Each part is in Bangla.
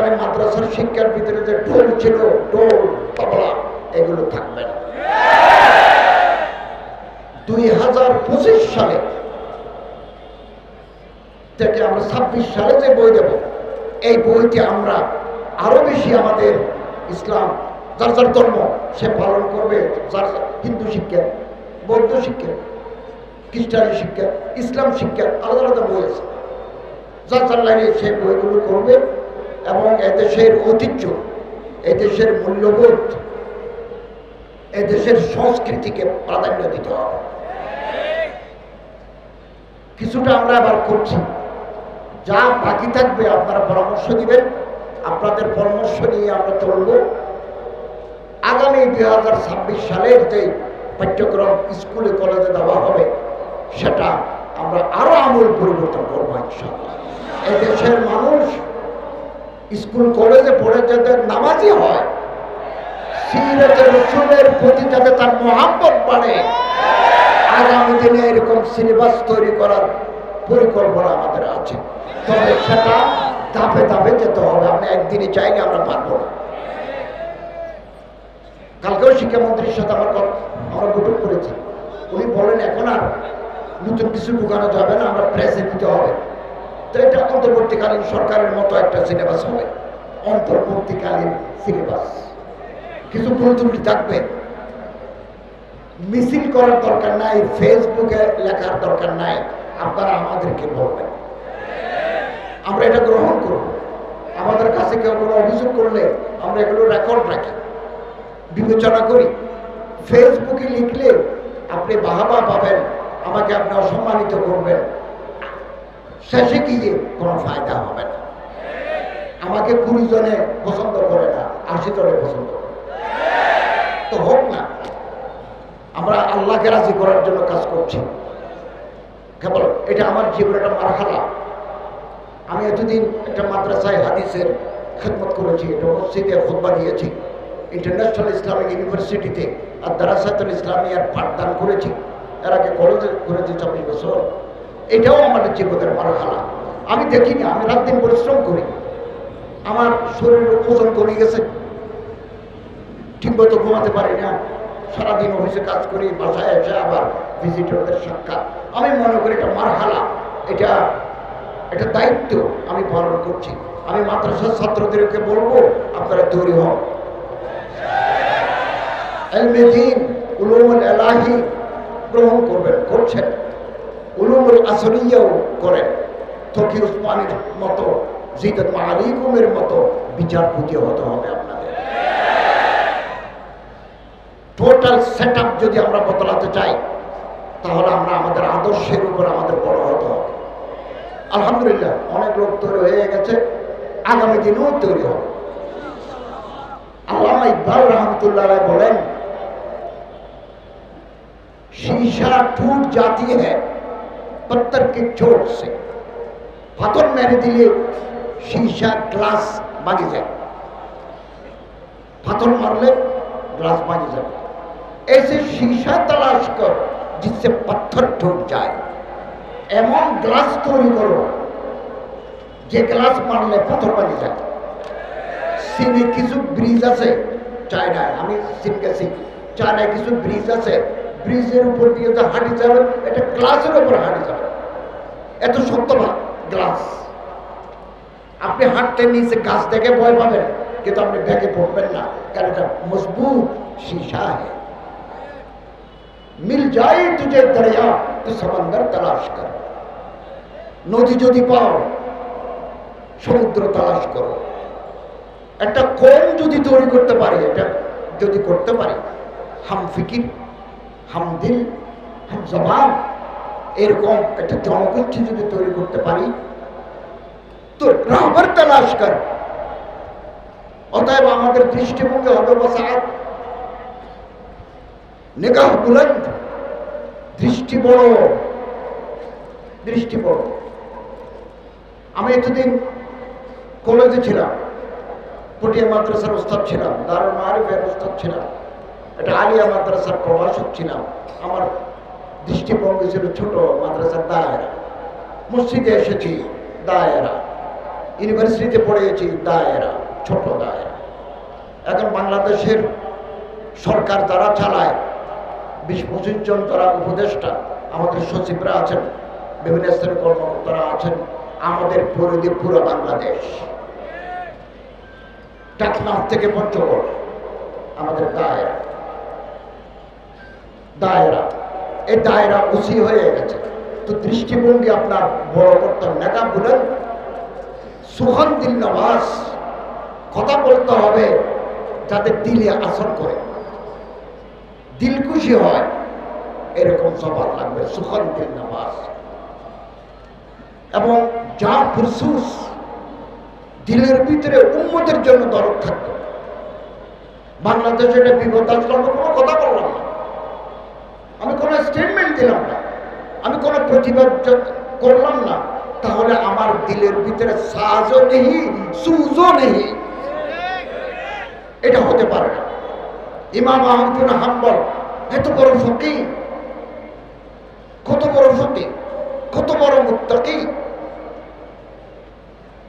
মানে মাদ্রাসার শিক্ষার ভিতরে যে ঢোল ছিল, ঢোল, তবলা, এগুলো থাকবে না। দুই হাজার পঁচিশ সালে থেকে আমরা ছাব্বিশ সালে যে বই দেব, এই বইটি আমরা আরও বেশি আমাদের ইসলাম, যার যার ধর্ম সে পালন করবে যার হিন্দু শিক্ষা, বৌদ্ধ শিক্ষা, খ্রিস্টানি শিক্ষা, ইসলাম শিক্ষা, আলাদা আলাদা বই আছে। যার যার লাইনে সে বইগুলো করবে এবং এদেশের ঐতিহ্য, এদেশের মূল্যবোধ, এদেশের সংস্কৃতিকে প্রাধান্য দিতে হবে। কিছুটা আমরা আবার করছি। যা বাকি থাকবে আপনারা পরামর্শ দিবেন, আপনাদের পরামর্শ নিয়ে আমরা চলব। আগামী দুই হাজার ছাব্বিশ সালের যে পাঠ্যক্রম স্কুলে কলেজে দেওয়া হবে, সেটা আমরা আরও আমূল পরিবর্তন করব ইনশাল্লাহ এই দেশের মানুষ স্কুল কলেজে পড়ে যাতে নামাজি হয় রসুলের প্রতি যাতে তার বাড়ে, আগামী দিনে এরকম সিলেবাস তৈরি করার পরিকল্পনা আমাদের আছে। তবে সেটা ধাপে ধাপে যেতে হবে আমরা একদিনে চাইলে আমরা পারব না। কালকেও শিক্ষামন্ত্রীর সাথে আমার করেছি। উনি বলেন, এখন আর নতুন কিছু ঢুকানো যাবে না, আমরা প্রেসে তো এটা অন্তর্বর্তীকালীন সরকারের মতো একটা সিলেবাস হবে। অন্তর্বর্তীকালীন সিলেবাস। কিছু ভুল ত্রুটি থাকবে। মিছিল করার দরকার নাই, ফেসবুকে লেখার দরকার নাই। আপনারা আমাদেরকে বলবেন। আমরা এটা গ্রহণ করব। আমাদের কাছে কেউ কোনো অভিযোগ করলে আমরা এগুলো রেকর্ড রাখি, বিবেচনা করি। ফেসবুকে লিখলে আপনি বাহাবা পাবেন, আমাকে আপনি অসম্মানিত করবেন। শেষে গিয়ে কোনো ফায়দা হবে না। আমাকে কুড়ি জনে পছন্দ করে না, আশি জনে পছন্দ করে। তো হোক না, আমরা আল্লাহকে রাজি করার জন্য কাজ করছি। কেবল এটা আমার জীবনে একটা মারহালা। আমি এতদিন একটা মাদ্রাসায় হাদিসের খেদমত করেছি এটা মসজিদে খুতবা দিয়েছি, ইন্টারন্যাশনাল ইসলামিক ইউনিভার্সিটিতে আর দারাসাতুল ইসলামিয়ার পাঠদান করেছি। এর আগে কলেজে করেছি চব্বিশ বছর। এটাও আমাদের জীবনের মারহালা আমি দেখি না আমি রাত দিন পরিশ্রম করি। আমার শরীরের ওজন কমে গেছে। ঠিকমতো ঘুমাতে পারি না। সারাদিন অফিসে কাজ করি, বাসায় এসে আবার ভিজিটরদের সাক্ষাৎ। আমি মনে করি এটা মারহালা। এটা এটা দায়িত্ব আমি পালন করছি। আমি মাদ্রাসার ছাত্রদেরকে বলব, আপনারা তৈরি হন। এলমেদিন উলুমুল এলাহি গ্রহণ করবেন, করছেন। উলুমুল আসরিয়াও করেন তকি উসমানের মতো জিদত মালিকুমের মতো বিচারপতি হতে হবে আপনাদের টোটাল সেট যদি আমরা বদলাতে চাই তাহলে আমরা আমাদের আদর্শের উপর আমাদের বড় হতে হবে আলহামদুলিল্লাহ অনেক লোক তৈরি হয়ে গেছে আগামী দিনেও তৈরি হবে আল্লামা ইকবাল রহমতুল্লাহ রায় বলেন शीशा टूट जाती है पत्थर की चोट से পাথর মেরে দিলে সীসা গ্লাস ভাঙে যায় পাথর মারলে গ্লাস ভাঙে যাবে ऐसे शीशा तलाश कर जिससे पत्थर टूट जाए এমন গ্লাস তৈরি করো যে গ্লাস মারলে পাথর ভাঙে যায় চীনে কিছু ব্রিজ আছে চায়নায় আমি চীন গেছি চায়নায় কিছু ব্রিজ আছে ব্রিজের উপর দিয়ে যে হাঁটি যাবে এটা গ্লাসের উপর হাঁটি যাবে এত না গ্লাস আপনি হাঁটতে নিচে গাছ দেখে ভয় পাবেন, কিন্তু আপনি ব্যাগে পড়বেন না, কারণ এটা মজবুত শীশা মিল যায় তুঝে দরিয়া তো সমন্দর তালাশ কর। নদী যদি পাও, সমুদ্র তালাশ করো। একটা কম যদি তৈরি করতে পারে, এটা যদি করতে পারে, হাম ফিকির, হাম দিল, হাম জবান এরকম একটা জনগোষ্ঠী যদি তৈরি করতে পারি, তো রাহবার তালাশ কর। অতএব আমাদের দৃষ্টিভঙ্গি হবে বসাত। বুলন্দ। দৃষ্টি বড়। দৃষ্টি বড়। আমি এতদিন কলেজে ছিলাম, পটিয়া মাদ্রাসার ওস্তাদ ছিলাম, দারুল মারিফের ওস্তাদ ছিলাম এটা আলিয়া মাদ্রাসার প্রভাষক ছিলাম। আমার দৃষ্টিভঙ্গি ছিল ছোট মাদ্রাসার দায়েরা। মসজিদে এসেছি দায়েরা। ইউনিভার্সিটিতে পড়িয়েছি দায়েরা, ছোট দায়েরা। এখন বাংলাদেশের সরকার যারা চালায়, বিশ পঁচিশ জন তারা উপদেষ্টা, আমাদের সচিবরা আছেন, বিভিন্ন স্তরের কর্মকর্তারা আছেন, আমাদের পরিধি পুরো বাংলাদেশ। টাকনাফ থেকে পঞ্চগড়, আমাদের দায়েরা। দায়রা। এই দায়রা উচি হয়ে গেছে। তো দৃষ্টিভঙ্গি আপনার বড় করতে হবে। নেতা বলেন সুখন দিল নবাস কথা বলতে হবে যাতে দিলে আসর করে। দিল খুশি হয়, এরকম সবার লাগবে সুখন দিল নবাস এবং যা ফুরসুস, দিলের ভিতরে উন্মতের জন্য দরদ থাকবে। বাংলাদেশে এটা বিপদ আসলে কোনো কথা বললাম না। আমি কোনো স্টেটমেন্ট দিলাম না। আমি কোনো প্রতিবাদ করলাম না। তাহলে আমার দিলের ভিতরে সাজও নেই, সুজও নেই। এটা হতে পারে না। ইমাম আহমদুল হাম্বল, এত বড় ফকি কত বড় ফকি কত বড় মুত্তাকি।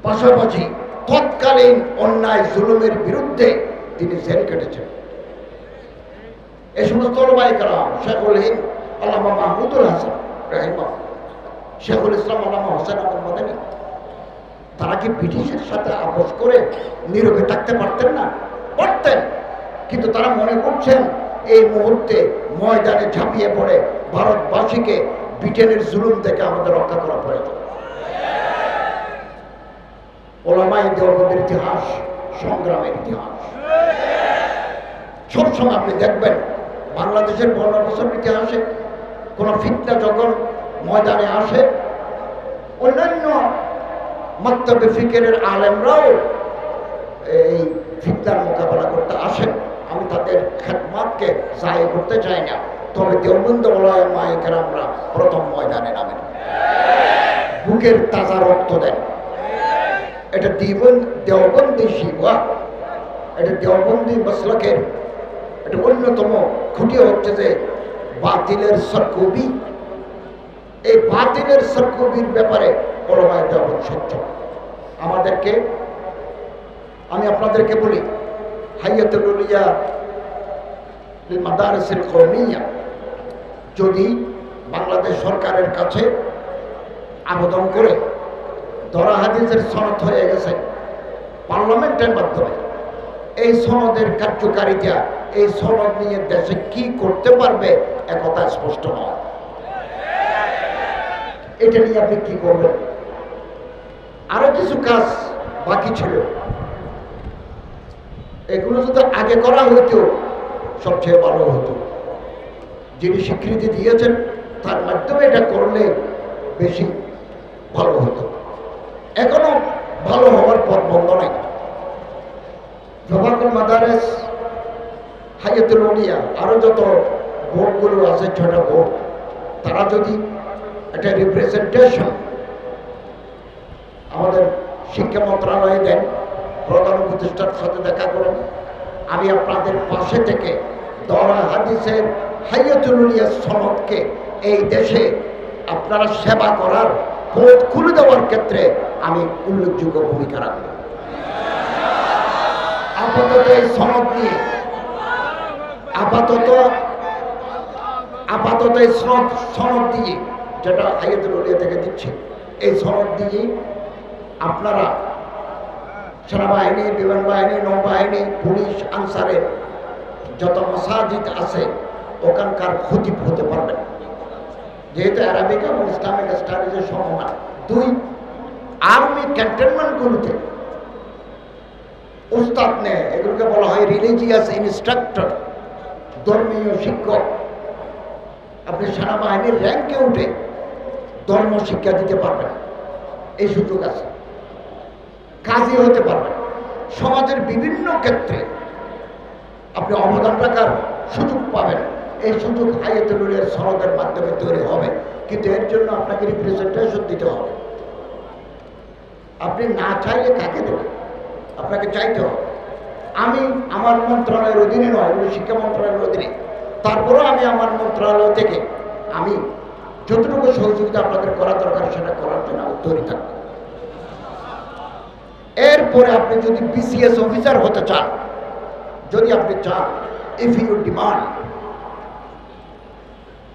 পাশাপাশি তৎকালীন অন্যায় জুলুমের বিরুদ্ধে তিনি জেল কেটেছেন। এই সমস্ত ওলামায়ে কেরাম শেখুল হিন্দ, আল্লামা মাহমুদুল হাসান রাহিমা শেখুল ইসলাম আল্লামা হোসেন আহমদ তারা কি ব্রিটিশের সাথে আপোষ করে নীরবে থাকতে পারতেন না? পারতেন। কিন্তু তারা মনে করছেন, এই মুহূর্তে ময়দানে ঝাঁপিয়ে পড়ে ভারতবাসীকে ব্রিটেনের জুলুম থেকে আমাদের রক্ষা করা প্রয়োজন। ওলামাই দেওবন্দের ইতিহাস সংগ্রামের ইতিহাস। সবসময় আপনি দেখবেন বাংলাদেশের পনেরো বছর ইতিহাসে কোনো ফিতনা যখন ময়দানে আসে, অন্যান্য মক্তবে ফিকেরের আলেমরাও এই ফিতনার মোকাবেলা করতে আসেন। আমি তাদের খেদমাতকে জায় করতে চাই না। তবে দেওবন্দ ওলায় মাইকের আমরা প্রথম ময়দানে নামেন। বুকের তাজা রক্ত দেন। এটা দেওবন্দি শিবা এটা দেওবন্দি মসলকের এটা অন্যতম খুঁটি হচ্ছে যে বাতিলের সরকবি। এই বাতিলের সরকবির ব্যাপারে ওলমায় দেওয়ান সত্য। আমাদেরকে, আমি আপনাদেরকে বলি হাইয়াতুলিয়া মাদারসের যদি বাংলাদেশ সরকারের কাছে আবেদন করে দরা হাদিসের সনদ হয়ে গেছে, পার্লামেন্টের মাধ্যমে এই সনদের কার্যকারিতা, এই সনদ নিয়ে দেশে কি করতে পারবে, একথা স্পষ্ট নয়। এটা নিয়ে আপনি কি করবেন? আরও কিছু কাজ বাকি ছিল। এগুলো যদি আগে করা হতো, সবচেয়ে ভালো হতো। যিনি স্বীকৃতি দিয়েছেন, তার মাধ্যমে এটা করলে বেশি ভালো হতো। এখনও ভালো হওয়ার পথ বন্ধ নাই। মাদারেস, হাইয়াতুল উলিয়া আরও যত বোর্ডগুলো আছে ছটা বোর্ড তারা যদি একটা রিপ্রেজেন্টেশন আমাদের শিক্ষা মন্ত্রণালয়ে দেন, প্রধান উপদেষ্টার সাথে দেখা করুন, আমি আপনাদের পাশে থেকে দরা হাদিসের হাইয়াতুল উলিয়া সনদকে এই দেশে আপনারা সেবা করার পথ খুলে দেওয়ার ক্ষেত্রে আমি উল্লেখযোগ্য ভূমিকা রাখব। আপাতত এই সনদ নিয়ে। আপাতত আপাতত এই সনদ সনদ দিয়ে যেটা হাইয়াতুল উলিয়া থেকে দিচ্ছে, এই সনদ দিয়ে আপনারা সেনাবাহিনী বিমান বাহিনী নৌবাহিনী, পুলিশ আনসারের যত মসাজিদ আছে, ওখানকার ক্ষতি হতে পারবেন। যেহেতু অ্যারাবিক এবং ইসলামিক স্টাডিজের সমমান, দুই আর্মি ক্যান্টনমেন্টগুলোতে উস্তাদ নেয় এগুলোকে বলা হয় রিলিজিয়াস ইনস্ট্রাক্টর ধর্মীয় শিক্ষক। আপনি সেনাবাহিনীর র্যাঙ্কে উঠে ধর্ম শিক্ষা দিতে পারবেন। এই সুযোগ আছে। কাজী হতে পারবেন। সমাজের বিভিন্ন ক্ষেত্রে আপনি অবদান রাখার সুযোগ পাবেন। এই সুযোগ আয়াতুলের সনদের মাধ্যমে তৈরি হবে, কিন্তু এর জন্য আপনাকে রিপ্রেজেন্টেশন দিতে হবে। আপনি না চাইলে কাকে দেবেন? আপনাকে চাইতে হবে। আমি আমার মন্ত্রণালয়ের অধীনে নয় শিক্ষা মন্ত্রণালয়ের অধীনে। তারপরেও আমি আমার মন্ত্রণালয় থেকে আমি যতটুকু সহযোগিতা আপনাদের করা দরকার, সেটা করার জন্য আমি তৈরি থাকব। পরে আপনি যদি বিসিএস অফিসার হতে চান, যদি আপনি চান ইফ ইউ ডিমান্ড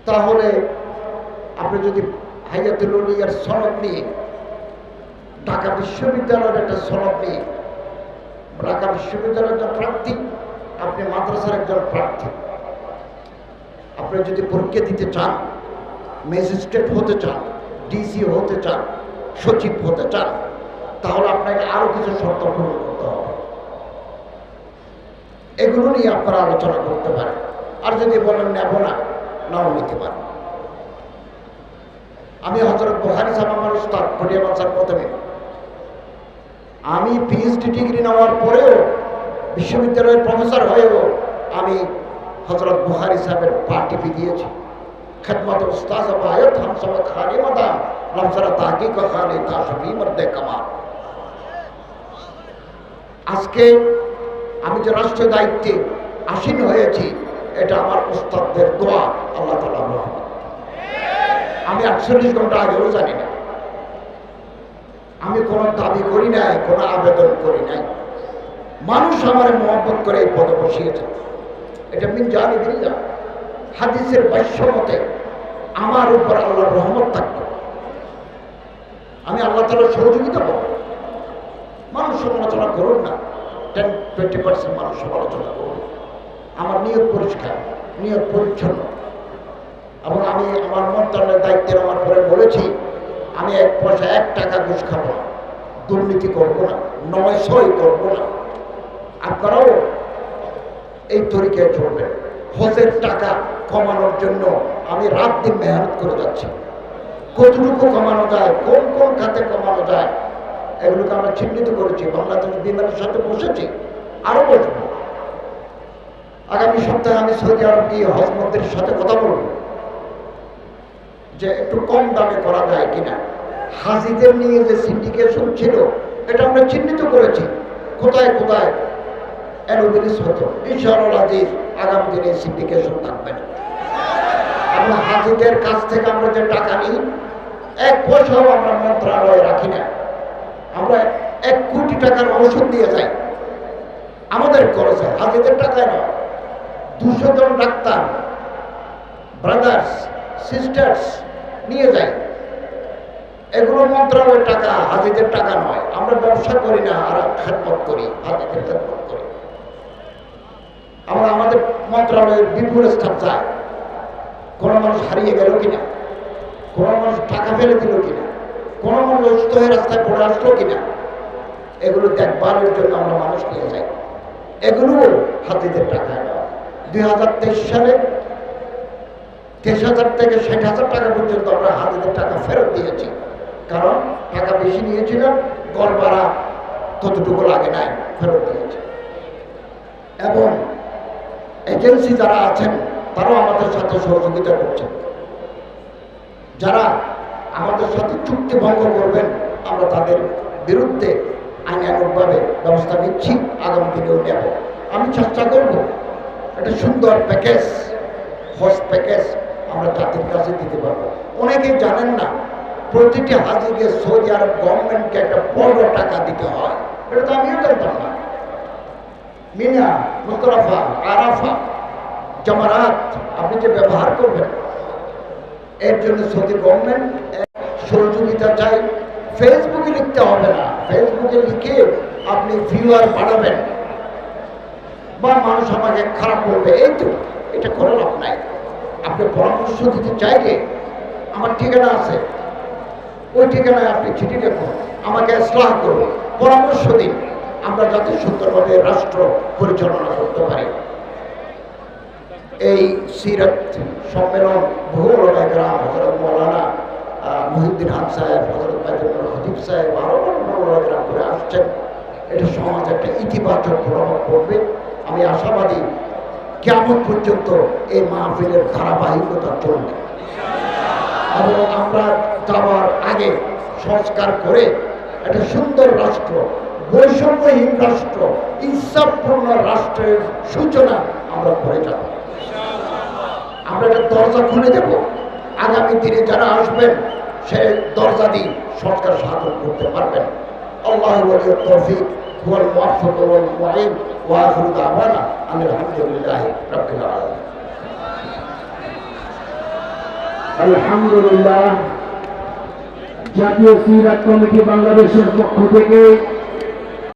তাহলে আপনি যদি হাইয়াতুল উলিয়ার সনদ নিয়ে ঢাকা বিশ্ববিদ্যালয়ের একটা সনদ নিয়ে ঢাকা বিশ্ববিদ্যালয়ের একজন প্রার্থী, আপনি মাদ্রাসার একজন প্রার্থী। আপনি যদি পরীক্ষা দিতে চান, ম্যাজিস্ট্রেট হতে চান, ডিসি হতে চান, সচিব হতে চান, তাহলে আপনাকে আরও কিছু শর্ত পূরণ করতে হবে। এগুলো নিয়ে আপনারা আলোচনা করতে পারেন। আর যদি বলেন, নেব না, নাও নিতে পারেন। আমি হজরত বুহারি আমার উস্তাদ পটিয়া মাসার প্রথমে আমি পিএইচডি ডিগ্রি নেওয়ার পরেও বিশ্ববিদ্যালয়ের প্রফেসর হয়েও আমি হজরত বুহারি সাহেবের পা টিপি দিয়েছি। খেদমত উস্তাজ আয়ত হামসব খানি মাদাম রামসারা তাহকিক খানি তাহবি মর্দে কামাল। আজকে আমি যে রাষ্ট্র দায়িত্বে আসীন হয়েছি, এটা আমার উস্তাদদের দোয়া, আল্লাহ তালা আমি আটচল্লিশ ঘণ্টা আগেও জানি না। আমি কোনো দাবি করি নাই, কোনো আবেদন করি নাই। মানুষ আমার মহব্বত করে এই পদে বসিয়েছে। এটা মিন জানি বিল্লা হাদিসের বাস্য মতে আমার উপর আল্লাহর রহমত থাকবে। আমি আল্লাহ তালার সহযোগিতা পাবো মানুষ সমালোচনা করুন না। টেন টোয়েন্টি পার্সেন্ট মানুষ সমালোচনা করুন। আমার নিয়ত পরিষ্কার, নিয়ত পরিচ্ছন্ন। এবং আমি আমার মন্ত্রণালয়ের দায়িত্বে আমার পরে বলেছি আমি এক পয়সা, এক টাকা ঘুষ খাব না। দুর্নীতি করব না। নয় সই করব না। আপনারাও এই তরিকায় চলবেন। হজের টাকা কমানোর জন্য আমি রাত দিন মেহনত করে যাচ্ছি। কতটুকু কমানো যায়, কোন কোন খাতে কমানো যায়, এগুলোকে আমরা চিহ্নিত করেছি। বাংলাদেশ বিমানের সাথে বসেছি, আরও বসবো। আগামী সপ্তাহে আমি সৌদি আরব গিয়ে হজ মন্ত্রীর সাথে কথা বলব। যে একটু কম দামে করা যায় কিনা। হাজিদের নিয়ে যে সিন্ডিকেশন ছিল, এটা আমরা চিহ্নিত করেছি। কোথায় কোথায়? অ্যানোবিলিস হতো। ইনশাআল্লাহ আজিজ, আগামী দিনে সিন্ডিকেশন থাকবে না। আমরা হাজিদের কাছ থেকে আমরা যে টাকা নিই, এক পয়সাও আমরা মন্ত্রণালয়ে রাখি না। আমরা এক কোটি টাকার ঔষধ দিয়ে যাই। আমাদের খরচে হাজিদের টাকায় নয়। দুশো জন ডাক্তার ব্রাদার্স সিস্টার্স নিয়ে যাই। এগুলো মন্ত্রণালয়ের টাকা হাজিদের টাকা নয়। আমরা ব্যবসা করি না আর খেদমত করি হাজিদের খেদমত করি। আমরা আমাদের মন্ত্রণালয়ের বিপুল স্টাফ চাই। কোনো মানুষ হারিয়ে গেল কিনা? কোনো মানুষ টাকা ফেলে দিল কিনা? কোনো মানুষ অসুস্থ হয়ে রাস্তায় পড়ে আসলো কিনা? এগুলো দেখভালের জন্য আমরা মানুষ নিয়ে যাই। এগুলো হাতিদের টাকা দুই হাজার তেইশ সালে তেইশ হাজার থেকে ষাট হাজার টাকা পর্যন্ত আমরা হাতিদের টাকা ফেরত দিয়েছি। কারণ টাকা বেশি নিয়েছিলাম গড় ভাড়া ততটুকু লাগে নাই, ফেরত দিয়েছে। এবং এজেন্সি যারা আছেন, তারাও আমাদের সাথে সহযোগিতা করছেন। যারা আমাদের সাথে চুক্তি ভঙ্গ করবেন, আমরা তাদের বিরুদ্ধে আইনানুগভাবে ব্যবস্থা নিচ্ছি, আগামী দিনেও নেব। আমি চেষ্টা করব, একটা সুন্দর প্যাকেজ হজ প্যাকেজ আমরা জাতির কাছে দিতে পারব। অনেকেই জানেন না প্রতিটি হাজিকে সৌদি আরব গভর্নমেন্টকে একটা বড় টাকা দিতে হয়। এটা তো আমিও জানতাম না। মিনা মুস্তরাফা আরাফা, জামারাত, আপনি যে ব্যবহার করবেন, এর জন্য সৌদি গভর্নমেন্ট সহযোগিতা চাই। ফেসবুকে লিখতে হবে না। ফেসবুকে লিখে আপনি ভিউয়ার বাড়াবেন। বা মানুষ আমাকে খারাপ করবে এই তো, এটা করে লাভ নাই। আপনি পরামর্শ দিতে চাইলে, আমার ঠিকানা আছে। ওই ঠিকানায় আপনি চিঠি লিখুন আমাকে স্লাহ করুন পরামর্শ দিন। আমরা যাতে সুন্দরভাবে রাষ্ট্র পরিচালনা করতে পারি। এই সিরত সম্মেলন বহু গ্রাম হজরত মৌলানা মহিউদ্দিন হান সাহেব হজরত বাইদুল হদিব সাহেব আরও গ্রাম করে আসছেন। এটা সমাজ একটা ইতিবাচক প্রভাব পড়বে। আমি আশাবাদী কেমন পর্যন্ত এই মাহফিলের ধারাবাহিকতা চলবে। এবং আমরা যাওয়ার আগে সংস্কার করে একটা সুন্দর রাষ্ট্র বৈষম্যহীন রাষ্ট্র ইনসাফপূর্ণ রাষ্ট্রের সূচনা আমরা করে যাব আমরা একটা দরজা খুলে দেব আগামী দিনে যারা আসবেন সে দরজা দিয়ে সরকার সাধন করতে পারবেন আল্লাহ তৌফিক هو الموفق والمعين واخر دعوانا ان الحمد لله رب العالمين আলহামদুলিল্লাহ জাতীয় সিরাত কমিটি বাংলাদেশের পক্ষ থেকে